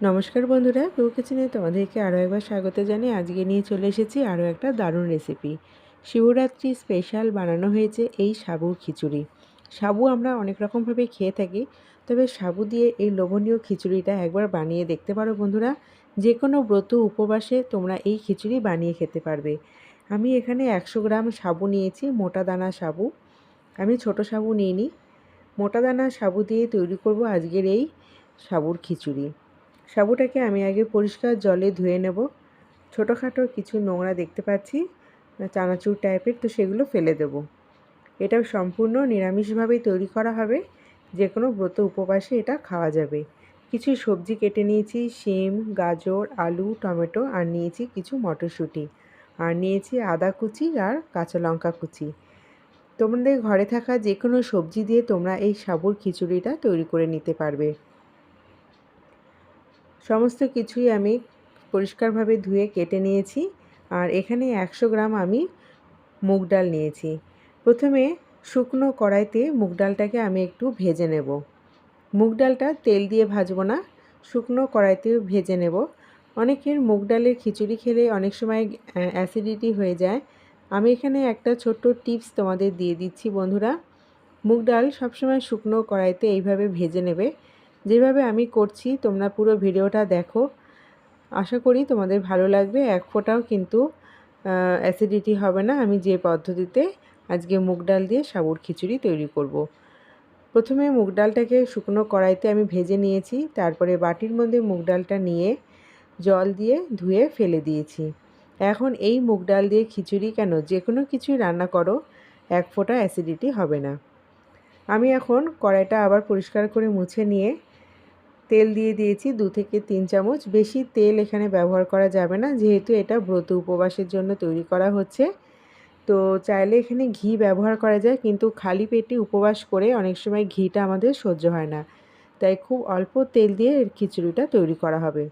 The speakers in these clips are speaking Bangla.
নমস্কার বন্ধুরা কেউ কিচেনে তোমাদেরকে আরও একবার স্বাগত জানিয়ে আজকে নিয়ে চলে এসেছি আরও একটা দারুণ রেসিপি শিবরাত্রি স্পেশাল বানানো হয়েছে এই সাবুর খিচুড়ি। সাবু আমরা অনেক রকমভাবে খেয়ে থাকি, তবে সাবু দিয়ে এই লোভনীয় খিচুড়িটা একবার বানিয়ে দেখতে পারো বন্ধুরা। যে কোনো ব্রত উপবাসে তোমরা এই খিচুড়ি বানিয়ে খেতে পারবে। আমি এখানে একশো গ্রাম সাবু নিয়েছি, মোটা দানা সাবু। আমি ছোট সাবু নিইনি। মোটা দানা সাবু দিয়ে তৈরি করব আজকের এই সাবুর খিচুড়ি। সাবুটাকে আমি আগে পরিষ্কার জলে ধুয়ে নেব। ছোটোখাটো কিছু নোংরা দেখতে পাচ্ছি, চানাচুর টাইপের, তো সেগুলো ফেলে দেব। এটা সম্পূর্ণ নিরামিষভাবেই তৈরি করা হবে। যে কোনো ব্রত উপবাসে এটা খাওয়া যাবে। কিছু সবজি কেটে নিয়েছি, শিম, গাজর, আলু, টমেটো, আর নিয়েছি কিছু মটরশুঁটি। আর নিয়েছি আদা কুচি আর কাঁচা লঙ্কা কুচি। তোমাদের ঘরে থাকা যে কোনো সবজি দিয়ে তোমরা এই সাবুর খিচুড়িটা তৈরি করে নিতে পারবে। সমস্ত কিছুই আমি পরিষ্কারভাবে ধুয়ে কেটে নিয়েছি। আর এখানে একশো গ্রাম আমি মুগ ডাল নিয়েছি। প্রথমে শুকনো কড়াইতে মুগ ডালটাকে আমি একটু ভেজে নেব। মুগ ডালটা তেল দিয়ে ভাজবো না, শুকনো কড়াইতে ভেজে নেব। অনেকের মুগ ডালের খিচুড়ি খেলে অনেক সময় অ্যাসিডিটি হয়ে যায়। আমি এখানে একটা ছোট্ট টিপস তোমাদের দিয়ে দিচ্ছি বন্ধুরা। মুগ ডাল সবসময় শুকনো কড়াইতে এইভাবে ভেজে নেবে। যেভাবে আমি করছি, তোমরা পুরো ভিডিওটা দেখো। আশা করি তোমাদের ভালো লাগবে। এক ফোঁটাও কিন্তু অ্যাসিডিটি হবে না। আমি যে পদ্ধতিতে আজকে মুগ ডাল দিয়ে সাবুর খিচুড়ি তৈরি করব। প্রথমে মুগ ডালটাকে শুকনো কড়াইতে আমি ভেজে নিয়েছি। তারপরে বাটির মধ্যে মুগ ডালটা নিয়ে জল দিয়ে ধুয়ে ফেলে দিয়েছি। এখন এই মুগ ডাল দিয়ে খিচুড়ি কেন? যে কোনো কিছুই রান্না করো, এক ফোঁটা অ্যাসিডিটি হবে না। আমি এখন কড়াইটা আবার পরিষ্কার করে মুছে নিয়ে তেল দিয়ে দিয়েছি দু থেকে তিন চামচ। বেশি তেল এখানে ব্যবহার করা যাবে না, যেহেতু এটা ব্রত উপবাসের জন্য তৈরি করা হচ্ছে। তো চাইলে এখানে ঘি ব্যবহার করা যায়, কিন্তু খালি পেটে উপবাস করে অনেক সময় ঘিটা আমাদের সহ্য হয় না। তাই খুব অল্প তেল দিয়ে খিচুড়িটা তৈরি করা হবে।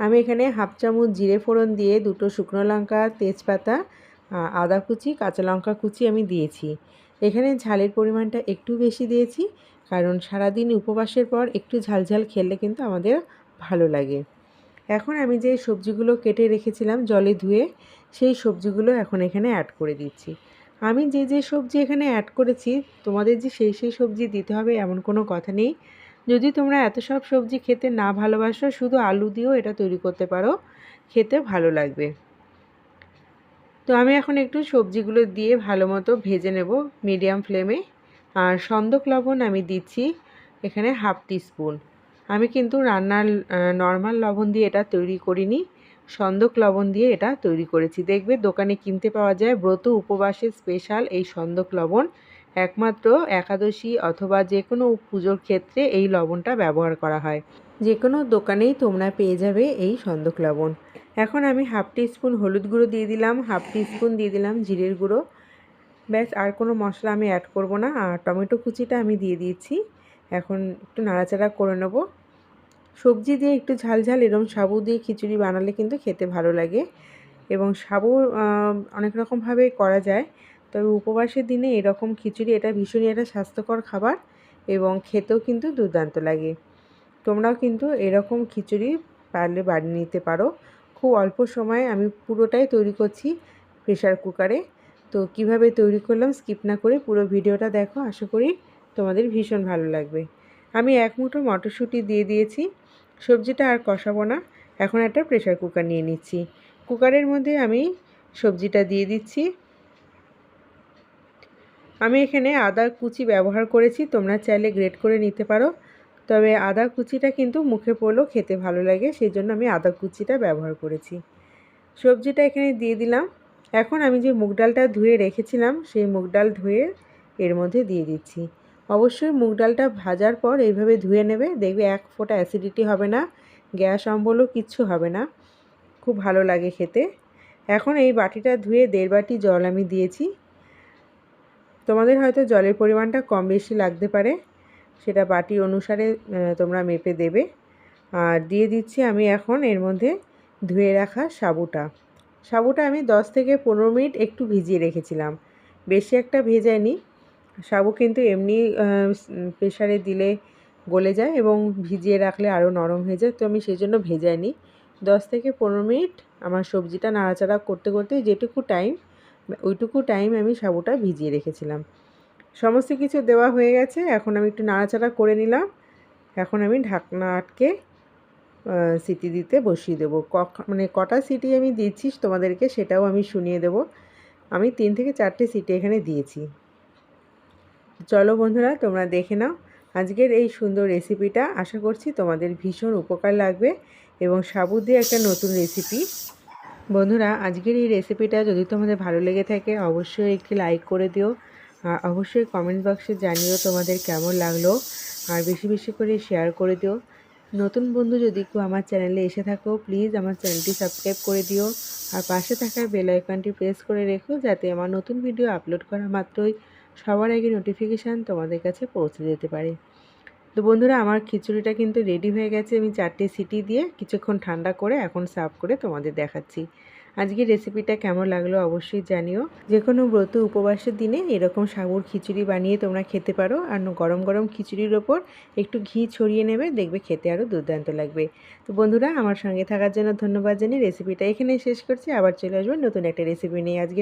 আমি এখানে হাফ চামচ জিরে ফোড়ন দিয়ে দুটো শুকনো লঙ্কা, তেজপাতা আদা কুচি, কাঁচা লঙ্কা কুচি আমি দিয়েছি। এখানে ঝালের পরিমাণটা একটু বেশি দিয়েছি। কারণ সারাদিন উপবাসের পর একটু ঝালঝাল খেলে কিন্তু আমাদের ভালো লাগে। এখন আমি যে সবজিগুলো কেটে রেখেছিলাম জলে ধুয়ে, সেই সবজিগুলো এখন এখানে অ্যাড করে দিচ্ছি। আমি যে যে সবজি এখানে অ্যাড করেছি, তোমাদের যে সেই সেই সবজি দিতে হবে এমন কোনো কথা নেই। যদি তোমরা এত সব সবজি খেতে না ভালোবাসো, শুধু আলু দিয়েও এটা তৈরি করতে পারো, খেতে ভালো লাগবে। তো আমি এখন একটু সবজিগুলো দিয়ে ভালো মতো ভেজে নেব মিডিয়াম ফ্লেমে। আর সন্দক লবণ আমি দিচ্ছি এখানে হাফ স্পুন আমি কিন্তু রান্নার নর্মাল লবণ দিয়ে এটা তৈরি করিনি। সন্দক লবণ দিয়ে এটা তৈরি করেছি। দেখবে দোকানে কিনতে পাওয়া যায় ব্রত উপবাসের স্পেশাল এই সন্দক লবণ। একমাত্র একাদশী অথবা যে কোনো পুজোর ক্ষেত্রে এই লবণটা ব্যবহার করা হয়। যে কোনো দোকানেই তোমরা পেয়ে যাবে এই সন্দক লবণ। এখন আমি হাফ স্পুন হলুদ গুঁড়ো দিয়ে দিলাম, হাফ স্পুন দিয়ে দিলাম জিরের গুঁড়ো। ব্যাস, আর কোনো মশলা আমি অ্যাড করব না। আর টমেটো কুচিটা আমি দিয়ে দিয়েছি। এখন একটু নাড়াচাড়া করে নেব। সবজি দিয়ে একটু ঝাল ঝাল এরকম সাবু দিয়ে খিচুড়ি বানালে কিন্তু খেতে ভালো লাগে। এবং সাবু অনেক রকমভাবে করা যায়। তবে উপবাসের দিনে এরকম খিচুড়ি, এটা ভীষণই একটা স্বাস্থ্যকর খাবার এবং খেতেও কিন্তু দুর্দান্ত লাগে। তোমরাও কিন্তু এরকম খিচুড়ি পারলে বানিয়ে নিতে পারো। খুব অল্প সময়ে আমি পুরোটাই তৈরি করছি প্রেশার কুকারে। তো কীভাবে তৈরি করলাম স্কিপ না করে পুরো ভিডিওটা দেখো, আশা করি তোমাদের ভীষণ ভালো লাগবে। আমি এক মুঠো মটরশুঁটি দিয়ে দিয়েছি, সবজিটা আর কষাবো না। এখন একটা প্রেশার কুকার নিয়ে নিচ্ছি। কুকারের মধ্যে আমি সবজিটা দিয়ে দিচ্ছি। আমি এখানে আদা কুচি ব্যবহার করেছি, তোমরা চাইলে গ্রেট করে নিতে পারো। তবে আদা কুচিটা কিন্তু মুখে পড়লেও খেতে ভালো লাগে, সেই জন্য আমি আদা কুচিটা ব্যবহার করেছি। সবজিটা এখানে দিয়ে দিলাম। এখন আমি যে মুগ ডালটা ধুয়ে রেখেছিলাম, সেই মুগ ডাল ধুয়ে এর মধ্যে দিয়ে দিচ্ছি। অবশ্যই মুগ ডালটা ভাজার পর এইভাবে ধুয়ে নেবে, দেখবে এক ফোঁটা অ্যাসিডিটি হবে না, গ্যাস অম্বলও কিচ্ছু হবে না। খুব ভালো লাগে খেতে। এখন এই বাটিটা ধুয়ে দেড় বাটি জল আমি দিয়েছি। তোমাদের হয়তো জলের পরিমাণটা কম বেশি লাগতে পারে, সেটা বাটি অনুসারে তোমরা মেপে দেবে। আর দিয়ে দিচ্ছি আমি এখন এর মধ্যে ধুয়ে রাখা সাবুটা। সাবুটা আমি 10 থেকে পনেরো মিনিট একটু ভিজিয়ে রেখেছিলাম। বেশি একটা ভেজায়নি। সাবু কিন্তু এমনি প্রেশারে দিলে গলে যায় এবং ভিজিয়ে রাখলে আরও নরম হয়ে যায়। তো আমি সেই জন্য ভেজাইনি দশ থেকে পনেরো মিনিট আমার সবজিটা নাড়াচাড়া করতে করতে যেটুকু টাইম, ওইটুকু টাইম আমি সাবুটা ভিজিয়ে রেখেছিলাম। সমস্ত কিছু দেওয়া হয়ে গেছে। এখন আমি একটু নাড়াচাড়া করে নিলাম। এখন আমি ঢাকনা আটকে সিটি দিতে বসিয়ে দেবো। মানে কটা সিটি আমি দিচ্ছি তোমাদেরকে সেটাও আমি শুনিয়ে দেব। আমি তিন থেকে চারটে সিটি এখানে দিয়েছি। চলো বন্ধুরা, তোমরা দেখে নাও আজকের এই সুন্দর রেসিপিটা। আশা করছি তোমাদের ভীষণ উপকার লাগবে এবং সাবু দিয়ে একটা নতুন রেসিপি। বন্ধুরা, আজকের এই রেসিপিটা যদি তোমাদের ভালো লেগে থাকে, অবশ্যই একটি লাইক করে দিও। আর অবশ্যই কমেন্ট বক্সে জানিও তোমাদের কেমন লাগল। আর বেশি বেশি করে শেয়ার করে দিও। নতুন বন্ধু যদি কেউ আমার চ্যানেলে এসে থাকো প্লিজ আমার চ্যানেলটি সাবস্ক্রাইব করে দিও। আর পাশে থাকার বেল আইকনটি প্রেস করে রেখো যাতে আমার নতুন ভিডিও আপলোড করা মাত্রই সবার আগে নোটিফিকেশান তোমাদের কাছে পৌঁছে যেতে পারে। তো বন্ধুরা, আমার খিচুড়িটা কিন্তু রেডি হয়ে গেছে। আমি চারটে সিটি দিয়ে কিছুক্ষণ ঠান্ডা করে এখন সার্ভ করে তোমাদের দেখাচ্ছি। আজকের রেসিপিটা কেমন লাগল অবশ্যই জানিও। যে কোনো ব্রত উপবাসের দিনে এরকম সাবুর খিচুড়ি বানিয়ে তোমরা খেতে পারো। আর গরম গরম খিচুড়ির ওপর একটু ঘি ছড়িয়ে নেবে, দেখবে খেতে আরও দুর্দান্ত লাগবে। তো বন্ধুরা, আমার সঙ্গে থাকার জন্য ধন্যবাদ জানি রেসিপিটা এখানেই শেষ করছি। আবার চলে আসব নতুন একটা রেসিপি নিয়ে। আজকে